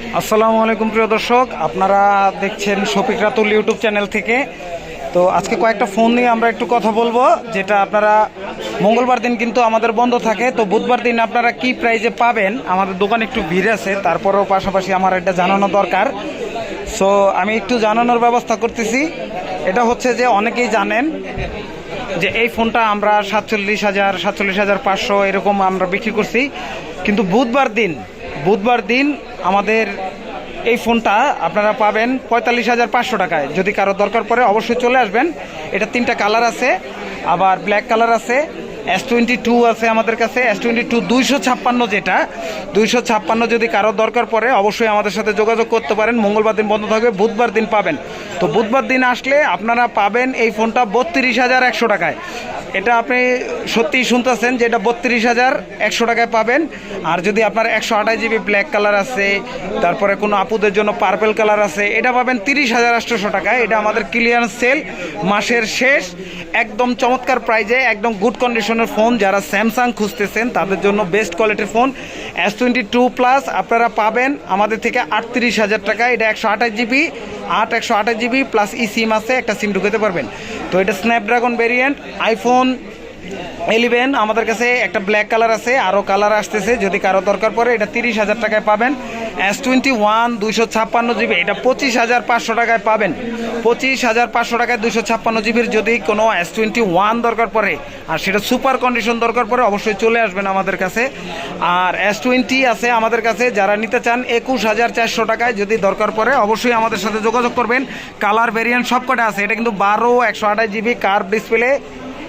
আসসালামু আলাইকুম প্রিয় দর্শক, আপনারা দেখছেন শফিক রাতুল ইউটিউব চ্যানেল থেকে। তো আজকে কয়েকটা ফোন নিয়ে আমরা একটু কথা বলব, যেটা আপনারা মঙ্গলবার দিন কিন্তু আমাদের বন্ধ থাকে। তো বুধবার দিন আপনারা কি প্রাইজে পাবেন? আমাদের দোকান একটু ভিড় আছে, তারপরেও পাশাপাশি আমার এটা জানানো দরকার। সো আমি একটু জানানোর ব্যবস্থা করতেছি। এটা হচ্ছে যে অনেকেই জানেন যে এই ফোনটা আমরা সাতচল্লিশ হাজার সাতচল্লিশ হাজার পাঁচশো এরকম আমরা বিক্রি করছি। কিন্তু বুধবার দিন বুধবার দিন আমাদের এই ফোনটা আপনারা পাবেন পঁয়তাল্লিশ হাজার পাঁচশো টাকায়। যদি কারও দরকার পড়ে অবশ্যই চলে আসবেন। এটা তিনটা কালার আছে, আবার ব্ল্যাক কালার আছে এস টোয়েন্টি টু আছে আমাদের কাছে এস টোয়েন্টি টু দুইশো ছাপ্পান্ন যেটা। দুইশো ছাপ্পান্ন যদি কারও দরকার পড়ে, অবশ্যই আমাদের সাথে যোগাযোগ করতে পারেন। মঙ্গলবার দিন বন্ধ থাকবে, বুধবার দিন পাবেন। তো বুধবার দিন আসলে আপনারা পাবেন এই ফোনটা বত্রিশ হাজার একশো টাকায়। এটা আপনি সত্যিই শুনতেছেন যে এটা বত্রিশ হাজার একশো টাকায় পাবেন। আর যদি আপনার একশো আঠাশ জিবি ব্ল্যাক কালার আছে, তারপরে কোনো আপুদের জন্য পার্পেল কালার আছে, এটা পাবেন তিরিশ হাজার আটশোশো টাকায়। এটা আমাদের ক্লিয়ারেন্স সেল মাসের শেষ। একদম চমৎকার প্রাইজে একদম গুড কন্ডিশনের ফোন যারা স্যামসাং খুঁজতেছেন, তাদের জন্য বেস্ট কোয়ালিটির phone S twenty two plus আপনারা পাবেন আমাদের থেকে আটত্রিশ হাজার টাকা এটা একশো আঠাশ জিবি। আট একশো আঠাশ জিবি প্লাস ই সিম আছে, একটা সিম ঢুকাতে পারবেন। তো এটা স্ন্যাপড্রাগন ভেরিয়েন্ট আইফোন এলিভেন আমাদের কাছে একটা ব্ল্যাক কালার আছে, আরও কালার আসতেছে, যদি কারও দরকার পড়ে, এটা তিরিশ হাজার টাকায় পাবেন। এস টোয়েন্টি ওয়ান দুইশো ছাপ্পান্ন জিবি, এটা পঁচিশ হাজার পাঁচশো টাকায় পাবেন। পঁচিশ হাজার পাঁচশো টাকায় দুইশো ছাপ্পান্ন জিবির যদি কোনো এস টোয়েন্টি ওয়ান দরকার পড়ে, আর সেটা সুপার কন্ডিশন দরকার পড়ে, অবশ্যই চলে আসবেন আমাদের কাছে। আর এস টোয়েন্টি আছে আমাদের কাছে, যারা নিতে চান একুশ হাজার চারশো টাকায় যদি দরকার পড়ে, অবশ্যই আমাদের সাথে যোগাযোগ করবেন। কালার ভেরিয়েন্ট সব কটা আছে, এটা কিন্তু বারো, একশো আঠাশ জিবি কার্ভ ডিসপ্লে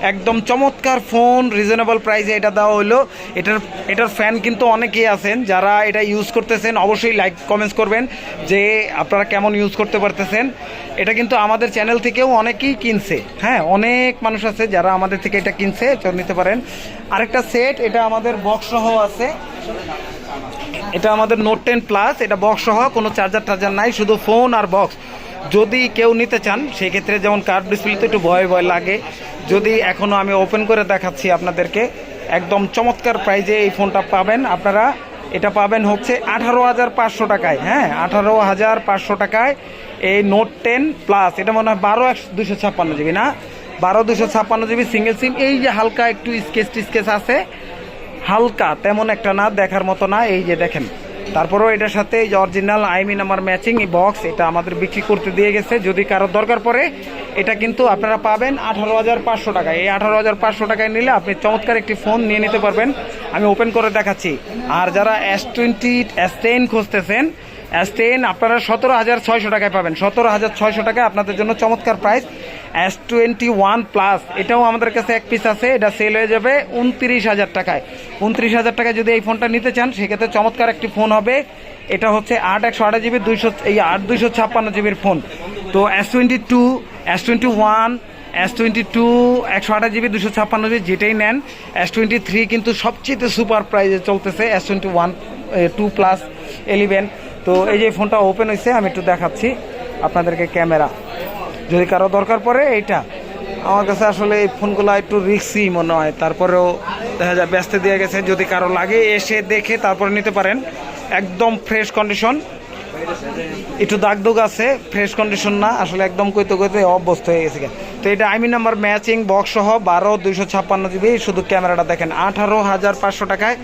একদম চমৎকার ফোন রিজনেবল প্রাইসে এটা দেওয়া হলো এটার এটার ফ্যান কিন্তু অনেকেই আছেন, যারা এটা ইউজ করতেছেন, অবশ্যই লাইক কমেন্টস করবেন যে আপনারা কেমন ইউজ করতে পারতেছেন। এটা কিন্তু আমাদের চ্যানেল থেকেও অনেকেই কিনছে। হ্যাঁ অনেক মানুষ আছে যারা আমাদের থেকে এটা কিনছে নিতে পারেন। আরেকটা সেট এটা আমাদের বক্স সহ আছে। এটা আমাদের নোট টেন প্লাস এটা বক্স সহ, কোনো চার্জার টার্জার নাই, শুধু ফোন আর বক্স যদি কেউ নিতে চান সেই ক্ষেত্রে যেমন কার্ড ডিসপ্লেতে একটু ভয় ভয় লাগে। যদি এখনও আমি ওপেন করে দেখাচ্ছি আপনাদেরকে, একদম চমৎকার প্রাইজে এই ফোনটা পাবেন। আপনারা এটা পাবেন হচ্ছে আঠারো হাজার পাঁচশো টাকায় হ্যাঁ? আঠারো হাজার পাঁচশো টাকায় এই নোট টেন প্লাস এটা মনে হয় বারো একশো দুশো ছাপ্পান্ন জিবি না? বারো দুশো ছাপ্পান্ন জিবি সিঙ্গেল সিম এই যে হালকা একটু স্কেচ টিস্কেচ আছে, হালকা তেমন একটা না, দেখার মতো না, এই যে দেখেন। তারপরেও এটার সাথে এই অরিজিনাল আইমিন আমার ম্যাচিং এই বক্স এটা আমাদের বিক্রি করতে দিয়ে গেছে। যদি কারও দরকার পড়ে, এটা কিন্তু আপনারা পাবেন আঠারো হাজার পাঁচশো টাকায় এই আঠারো হাজার পাঁচশো টাকায় নিলে আপনি চমৎকার একটি ফোন নিয়ে নিতে পারবেন। আমি ওপেন করে দেখাচ্ছি। আর যারা এস টোয়েন্টি এস টেন খুঁজতেছেন এস টেন আপনারা সতেরো হাজার ছয়শো টাকায় পাবেন। সতেরো হাজার ছয়শো টাকায় আপনাদের জন্য চমৎকার price S twenty one plus এটাও আমাদের কাছে এক পিস আছে, এটা সেল হয়ে যাবে উনত্রিশ হাজার টাকায়। উনত্রিশ হাজার টাকায় যদি এই ফোনটা নিতে চান, সেক্ষেত্রে চমৎকার একটি ফোন হবে। এটা হচ্ছে আট একশো আঠাশ জিবি দুইশো, এই আট দুইশো ছাপ্পান্ন জিবির ফোন তো S twenty two S twenty one S twenty two একশো আঠাশ জিবি দুশো ছাপ্পান্ন জিবি যেটাই নেন এস টোয়েন্টি থ্রি কিন্তু সবচেয়ে সুপার প্রাইজে চলতেছে S twenty one two plus eleven তো এই যে ফোনটা ওপেন হয়েছে আমি একটু দেখাচ্ছি আপনাদেরকে ক্যামেরা। যদি কারও দরকার পড়ে, এইটা। আমার কাছে আসলে এই ফোনগুলো একটু রিক্সি মনে হয়। তারপরেও দেখা যায় ব্যস্ত দিয়ে গেছে। যদি কারও লাগে, এসে দেখে তারপরে নিতে পারেন। একদম ফ্রেশ কন্ডিশন একটু দাগ দুগ আছে ফ্রেশ কন্ডিশন না। আসলে একদম কইতে কইতে অভ্যস্ত হয়ে গেছে তো এটা আইমি নাম্বার ম্যাচিং বক্স সহ বারো দুইশো ছাপ্পান্ন জিবি। শুধু ক্যামেরাটা দেখেন, আঠারো হাজার পাঁচশো টাকায়।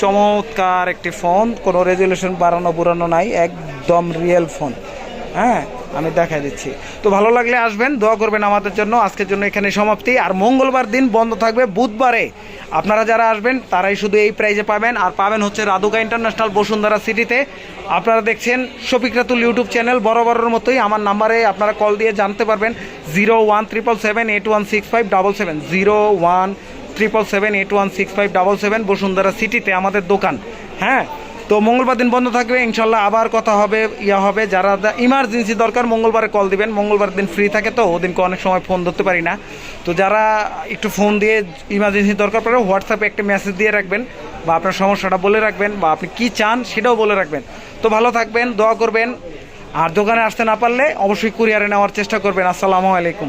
চমৎকার একটি ফোন কোনো রেজুলেশন বাড়ানো বুড়ানো নাই। একদম রিয়েল ফোন হ্যাঁ আমি দেখাই দিচ্ছি। তো ভালো লাগলে আসবেন, দোয়া করবেন আমাদের জন্য। আজকের জন্য এখানে সমাপ্তি। আর মঙ্গলবার দিন বন্ধ থাকবে বুধবারে। আপনারা যারা আসবেন, তারাই শুধু এই প্রাইজে পাবেন। আর পাবেন হচ্ছে রাধুকা ইন্টারন্যাশনাল বসুন্ধরা সিটিতে। আপনারা দেখছেন শফিক রাতুল ইউটিউব চ্যানেল বরাবরের মতোই। আমার নাম্বারে আপনারা কল দিয়ে জানতে পারবেন। Zero one triple seven eight one six five double seven zero one triple seven eight one six five double seven Bashundhara সিটিতে আমাদের দোকান। হ্যাঁ তো মঙ্গলবার দিন বন্ধ থাকবে, ইনশাল্লাহ আবার কথা হবে, ইয়া হবে। যারা ইমার্জেন্সি দরকার, মঙ্গলবারে কল দিবেন। মঙ্গলবার দিন ফ্রি থাকে তো, ওদিনকে অনেক সময় ফোন ধরতে পারি না। তো যারা একটু ফোন দিয়ে ইমার্জেন্সি দরকার পড়ে হোয়াটসঅ্যাপে একটা মেসেজ দিয়ে রাখবেন, বা আপনার সমস্যাটা বলে রাখবেন, বা আপনি কি চান সেটাও বলে রাখবেন। তো ভালো থাকবেন, দোয়া করবেন। আর দোকানে আসতে না পারলে অবশ্যই কুরিয়ারে নেওয়ার চেষ্টা করবেন। আসসালামু আলাইকুম।